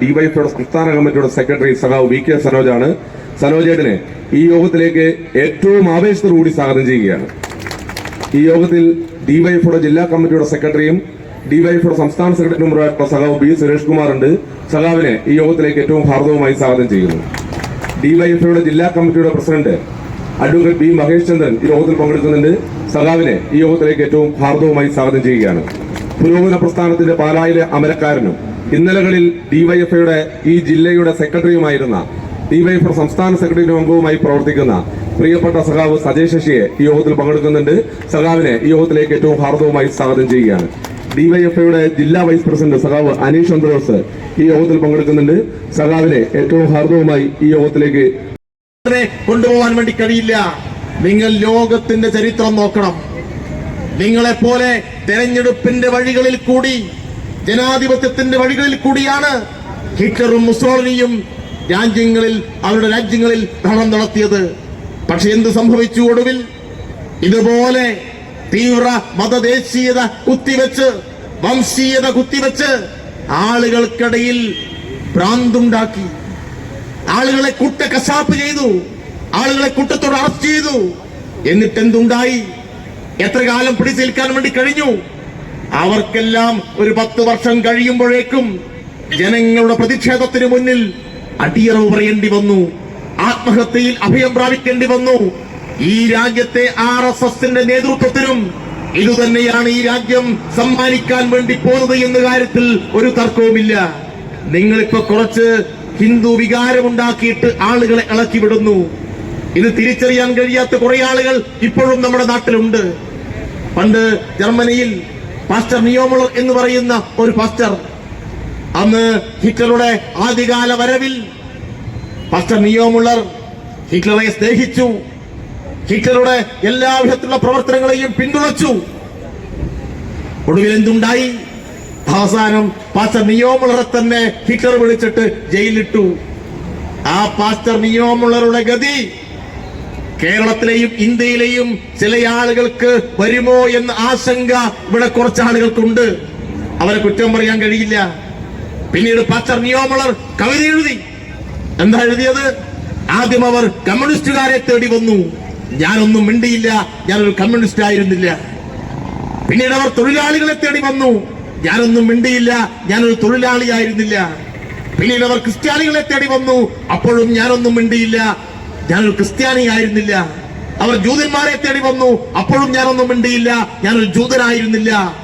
ഡിവൈഎഫ്ഐയുടെ സംസ്ഥാന കമ്മിറ്റിയുടെ സെക്രട്ടറി സഹാവ് വി കെ സനോജാണ്. സനോജേട്ടനെ ഈ യോഗത്തിലേക്ക് ഏറ്റവും ആവേശത്തോടുകൂടി സ്വാഗതം ചെയ്യുകയാണ്. ഈ യോഗത്തിൽ ഡിവൈഎഫ്ഐയുടെ ജില്ലാ കമ്മിറ്റിയുടെ സെക്രട്ടറിയും ഡിവൈഎഫ്ഐയുടെ സംസ്ഥാന സെക്രട്ടറി മെമ്പറായിട്ടുള്ള സഖാവ് ബി സുരേഷ് കുമാർ ഉണ്ട് സഖാവിനെ ഈ യോഗത്തിലേക്ക് ഏറ്റവും ഹാർദവമായി സ്വാഗതം ചെയ്യുന്നു. ഡിവൈഎഫ്ഐയുടെ ജില്ലാ കമ്മിറ്റിയുടെ president advocate B Mahesh Chandran ഈ യോഗത്തിൽ പങ്കെടുക്കുന്നുണ്ട്. സഖാവിനെ ഈ യോഗത്തിലേക്ക് ഏറ്റവും ഹാർദവമായി സ്വാഗതം ചെയ്യുകയാണ്. പുരോഗമന പ്രസ്ഥാനത്തിന്റെ പാലായിലെ അമരക്കാരനും ഇന്നലകളിൽ ഡിവൈഎഫ്ഐയുടെ ഈ ജില്ലയുടെ സെക്രട്ടറിയുമായിരുന്ന ഡിവൈഎഫ് സംസ്ഥാന സെക്രട്ടറി അംഗവുമായി പ്രവർത്തിക്കുന്ന പ്രിയപ്പെട്ട സഖാവ് സജയ് ശശിയെ ഈ യോഗത്തിൽ പങ്കെടുക്കുന്നുണ്ട്. സഖാവിനെ ഈ യോഗത്തിലേക്ക് ഏറ്റവും ഹാർദവുമായി സ്വാഗതം ചെയ്യുകയാണ്. ഡിവൈഎഫ്ഐയുടെ ജില്ലാ വൈസ് പ്രസിഡന്റ് സഖാവ് അനീഷ് ചന്ദ്രോസ് ഈ യോഗത്തിൽ പങ്കെടുക്കുന്നുണ്ട്. സഖാവിനെ ഏറ്റവും ഹാർദവുമായി ഈ യോഗത്തിലേക്ക് കൊണ്ടുപോകാൻ വേണ്ടി കഴിയില്ല. നിങ്ങൾ ലോകത്തിന്റെ ചരിത്രം നോക്കണം. നിങ്ങളെ പോലെ തെരഞ്ഞെടുപ്പിന്റെ വഴികളിൽ കൂടി ജനാധിപത്യത്തിന്റെ വഴികളിൽ കൂടിയാണ് ഹിറ്റ്ലറും മുസോളിനിയും രാജ്യങ്ങളിൽ അവരുടെ രാജ്യങ്ങളിൽ ഭരണം നടത്തിയത്. പക്ഷെ എന്ത് സംഭവിച്ചു ഒടുവിൽ? ഇതുപോലെ തീവ്ര മതദേശീയത കുത്തിവെച്ച് വംശീയത കുത്തിവെച്ച് ആളുകൾക്കിടയിൽ ഭ്രാന്തുണ്ടാക്കി. ആളുകളെ കുട്ട കശാപ്പ് ചെയ്തു. ആളുകളെ കുട്ടത്തോട് അറസ്റ്റ് ചെയ്തു. എന്നിട്ട് എന്തുണ്ടായി എത്ര കാലം പിടിച്ചു നിൽക്കാൻ വേണ്ടി കഴിഞ്ഞു? അവർക്കെല്ലാം ഒരു പത്ത് വർഷം കഴിയുമ്പോഴേക്കും ജനങ്ങളുടെ പ്രതിഷേധത്തിന് മുന്നിൽ അടിയറവ് പറയേണ്ടി വന്നു. ആത്മഹത്യയിൽ അഭയം പ്രാപിക്കേണ്ടി വന്നു. ഈ രാജ്യത്തെ ആർ എസ് എസിന്റെ നേതൃത്വത്തിനും ഇതുതന്നെയാണ് ഈ രാജ്യം സമ്മാനിക്കാൻ വേണ്ടി പോകുന്നത് എന്ന കാര്യത്തിൽ ഒരു തർക്കവുമില്ല. നിങ്ങളിപ്പോ കുറച്ച് ഹിന്ദു വികാരമുണ്ടാക്കിയിട്ട് ആളുകളെ ഇളക്കി വിടുന്നു ഇത് തിരിച്ചറിയാൻ കഴിയാത്ത കുറെ ആളുകൾ ഇപ്പോഴും നമ്മുടെ നാട്ടിലുണ്ട്. പണ്ട് ജർമ്മനിയിൽ പാസ്റ്റർ നിയോമുളർ എന്ന് പറയുന്ന ഒരു പാസ്റ്റർ അന്ന് ഹിറ്റ്ലറുടെ ആദ്യകാല വരവിൽ പാസ്റ്റർ നിയോമുള്ളർ ഹിറ്റ്ലറെ സ്നേഹിച്ചു. ഹിറ്റ്ലറുടെ എല്ലാ വിധത്തിലുള്ള പ്രവർത്തനങ്ങളെയും പിന്തുണച്ചു. ഒടുവിൽ എന്തുണ്ടായി അവസാനം പാസ്റ്റർ നിയോമുള്ളറെ തന്നെ ഹിറ്റ്ലർ വിളിച്ചിട്ട് ജയിലിട്ടു. ആ പാസ്റ്റർ നിയോമുള്ളറുടെ ഗതി കേരളത്തിലെയും ഇന്ത്യയിലെയും ചില ആളുകൾക്ക് വരുമോ എന്ന ആശങ്ക ഇവിടെ കുറച്ച് ആളുകൾക്കുണ്ട്. അവരെ കുറ്റം പറയാൻ കഴിയില്ല. പിന്നീട് പാസ്റ്റർ നിയോമുള്ളർ കവിത എഴുതി. എന്താ എഴുതിയത്? ആദ്യം അവർ കമ്മ്യൂണിസ്റ്റുകാരെ തേടി വന്നു. ഞാനൊന്നും മിണ്ടിയില്ല ഞാനൊരു കമ്മ്യൂണിസ്റ്റ് ആയിരുന്നില്ല. പിന്നീട് അവർ തൊഴിലാളികളെ തേടി വന്നു. ഞാനൊന്നും മിണ്ടിയില്ല ഞാനൊരു തൊഴിലാളിയായിരുന്നില്ല പിന്നീട് അവർ ക്രിസ്ത്യാനികളെ തേടി വന്നു. അപ്പോഴും ഞാനൊന്നും മിണ്ടിയില്ല ഞാനൊരു ക്രിസ്ത്യാനി ആയിരുന്നില്ല. അവർ ജൂതന്മാരെ തേടി വന്നു. അപ്പോഴും ഞാനൊന്നും മിണ്ടിയില്ല ഞാനൊരു ജൂതനായിരുന്നില്ല.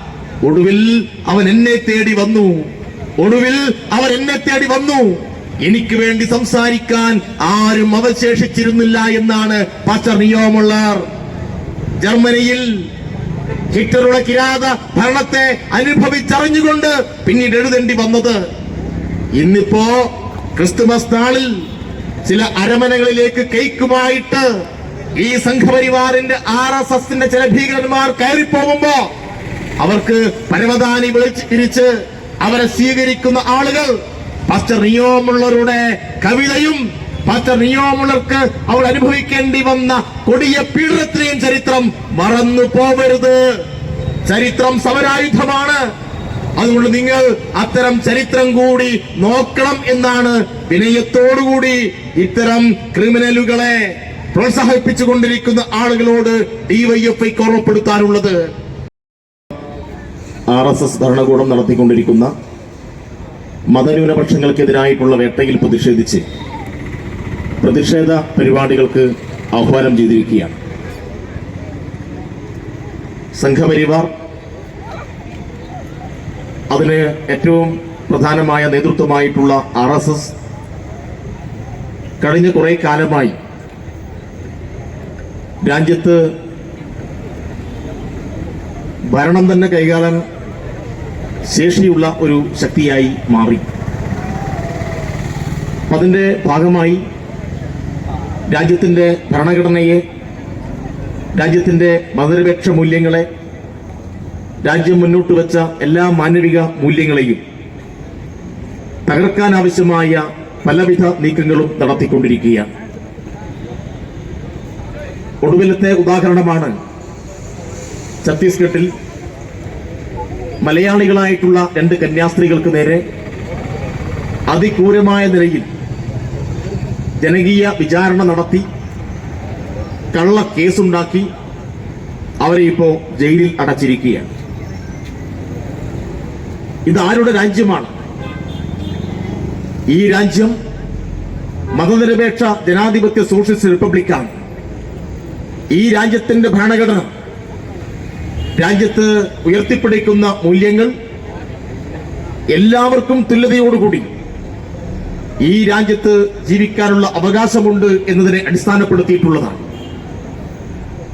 ഒടുവിൽ അവൻ എന്നെ തേടി വന്നു. ഒടുവിൽ അവർ എന്നെ തേടി വന്നു. എനിക്ക് വേണ്ടി സംസാരിക്കാൻ ആരും അവശേഷിച്ചിരുന്നില്ല എന്നാണ് പാസ്റ്റർ നിയോമുള്ളർ ജർമ്മനിയിൽ ഹിറ്ററുടെ കിരാത ഭരണത്തെ അനുഭവിച്ചറിഞ്ഞുകൊണ്ട് പിന്നീട് എഴുതേണ്ടി വന്നത്. ഇന്നിപ്പോ ക്രിസ്തുമസ് നാളിൽ ചില അരമനകളിലേക്ക് കേക്കുമായിട്ട് ഈ സംഘപരിവാറിന്റെ ആർ എസ് എസിന്റെ ചില ഭീകരന്മാർ കയറിപ്പോകുമ്പോ അവർക്ക് പരമദാനി വിളിച്ച് തിരിച്ച് അവരെ സ്വീകരിക്കുന്ന ആളുകൾ പാസ്റ്റർ നിയോമുള്ളവരുടെ കവിതയും പാസ്റ്റർ നിയോമുള്ളവർക്ക് അവർ അനുഭവിക്കേണ്ടി വന്ന കൊടിയ പീഡനത്തിനെയും ചരിത്രം മറന്നു പോവരുത്. ചരിത്രം സമരായുധമാണ്. അതുകൊണ്ട് നിങ്ങൾ അത്തരം ചരിത്രം കൂടി നോക്കണം എന്നാണ് വിനയത്തോടുകൂടി ഇത്തരം ക്രിമിനലുകളെ പ്രോത്സാഹിപ്പിച്ചുകൊണ്ടിരിക്കുന്ന ആളുകളോട് ഡിവൈഎഫ്ഐക്ക് ഓർമ്മപ്പെടുത്താനുള്ളത് ആർ എസ് എസ് ഭരണകൂടം നടത്തിക്കൊണ്ടിരിക്കുന്ന മതന്യൂനപക്ഷങ്ങൾക്കെതിരായിട്ടുള്ള വേട്ടയിൽ പ്രതിഷേധിച്ച് പ്രതിഷേധ പരിപാടികൾക്ക് ആഹ്വാനം ചെയ്തിരിക്കുകയാണ്. സംഘപരിവാർ അതിന് ഏറ്റവും പ്രധാനമായ നേതൃത്വമായിട്ടുള്ള ആർ എസ് എസ് കഴിഞ്ഞ കുറെ കാലമായി രാജ്യത്ത് ഭരണം തന്നെ കൈകാര്യം ശേഷിയുള്ള ഒരു ശക്തിയായി മാറി. അതിന്റെ ഭാഗമായി രാജ്യത്തിന്റെ ഭരണഘടനയെ രാജ്യത്തിന്റെ മതനിരപേക്ഷ മൂല്യങ്ങളെ രാജ്യം മുന്നോട്ട് വെച്ച എല്ലാ മാനവിക മൂല്യങ്ങളെയും തകർക്കാനാവശ്യമായ പലവിധ നീക്കങ്ങളും നടത്തിക്കൊണ്ടിരിക്കുകയാണ്. ഒടുവിലത്തെ ഉദാഹരണമാണ് ഛത്തീസ്ഗഡിൽ മലയാളികളായിട്ടുള്ള രണ്ട് കന്യാസ്ത്രീകൾക്ക് നേരെ അതിക്രൂരമായ നിലയിൽ ജനകീയ വിചാരണ നടത്തി കള്ള കേസുണ്ടാക്കി അവരെ ഇപ്പോ ജയിലിൽ അടച്ചിരിക്കുകയാണ്. ഇതാരുടെ രാജ്യമാണ്? ഈ രാജ്യം മതനിരപേക്ഷ ജനാധിപത്യ സോഷ്യലിസ്റ്റ് റിപ്പബ്ലിക്കാണ്. ഈ രാജ്യത്തിന്റെ ഭരണഘടന രാജ്യത്ത് ഉയർത്തിപ്പിടിക്കുന്ന മൂല്യങ്ങൾ എല്ലാവർക്കും തുല്യതയോടുകൂടി ഈ രാജ്യത്ത് ജീവിക്കാനുള്ള അവകാശമുണ്ട് എന്നതിനെ അടിസ്ഥാനപ്പെടുത്തിയിട്ടുള്ളതാണ്.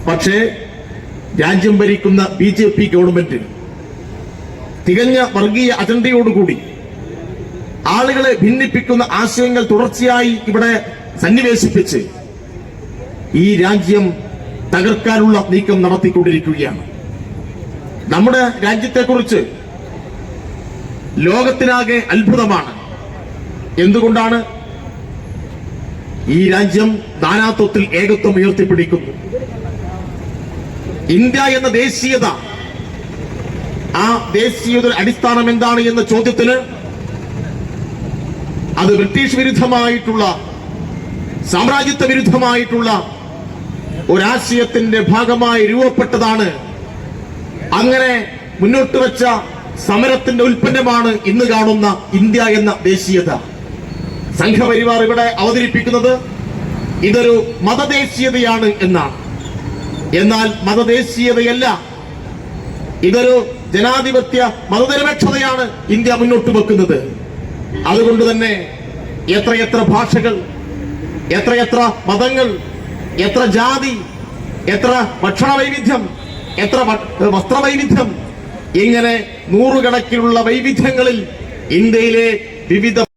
പക്ഷേ രാജ്യം ഭരിക്കുന്ന ബി ജെ പി ഗവൺമെന്റ് തികഞ്ഞ വർഗീയ അജണ്ടയോടുകൂടി ആളുകളെ ഭിന്നിപ്പിക്കുന്ന ആശയങ്ങൾ തുടർച്ചയായി ഇവിടെ സന്നിവേശിപ്പിച്ച് ഈ രാജ്യം തകർക്കാനുള്ള നീക്കം നടത്തിക്കൊണ്ടിരിക്കുകയാണ്. നമ്മുടെ രാജ്യത്തെക്കുറിച്ച് ലോകത്തിനാകെ അത്ഭുതമാണ്. എന്തുകൊണ്ടാണ് ഈ രാജ്യം നാനാത്വത്തിൽ ഏകത്വം ഉയർത്തിപ്പിടിക്കുന്നു? ഇന്ത്യ എന്ന ദേശീയത ആ ദേശീയത അടിസ്ഥാനം എന്താണ് എന്ന ചോദ്യത്തിന് അത് ബ്രിട്ടീഷ് വിരുദ്ധമായിട്ടുള്ള സാമ്രാജ്യത്വ വിരുദ്ധമായിട്ടുള്ള ഒരാശയത്തിന്റെ ഭാഗമായി രൂപപ്പെട്ടതാണ് അങ്ങനെ മുന്നോട്ട് വെച്ച സമരത്തിന്റെ ഉൽപ്പന്നമാണ് ഇന്ന് കാണുന്ന ഇന്ത്യ എന്ന ദേശീയത. സംഘപരിവാർ ഇവിടെ അവതരിപ്പിക്കുന്നത് ഇതൊരു മതദേശീയതയാണ് എന്നാണ്. എന്നാൽ മതദേശീയതയല്ല ഇതൊരു ജനാധിപത്യ മതനിരപേക്ഷതയാണ് ഇന്ത്യ മുന്നോട്ട് വെക്കുന്നത്. അതുകൊണ്ട് തന്നെ എത്രയെത്ര ഭാഷകൾ എത്രയെത്ര മതങ്ങൾ എത്ര ജാതി എത്ര ഭക്ഷണ വൈവിധ്യം എത്ര വസ്ത്രവൈവിധ്യം? ഇങ്ങനെ നൂറുകണക്കിനുള്ള വൈവിധ്യങ്ങളിൽ ഇന്ത്യയിലെ വിവിധ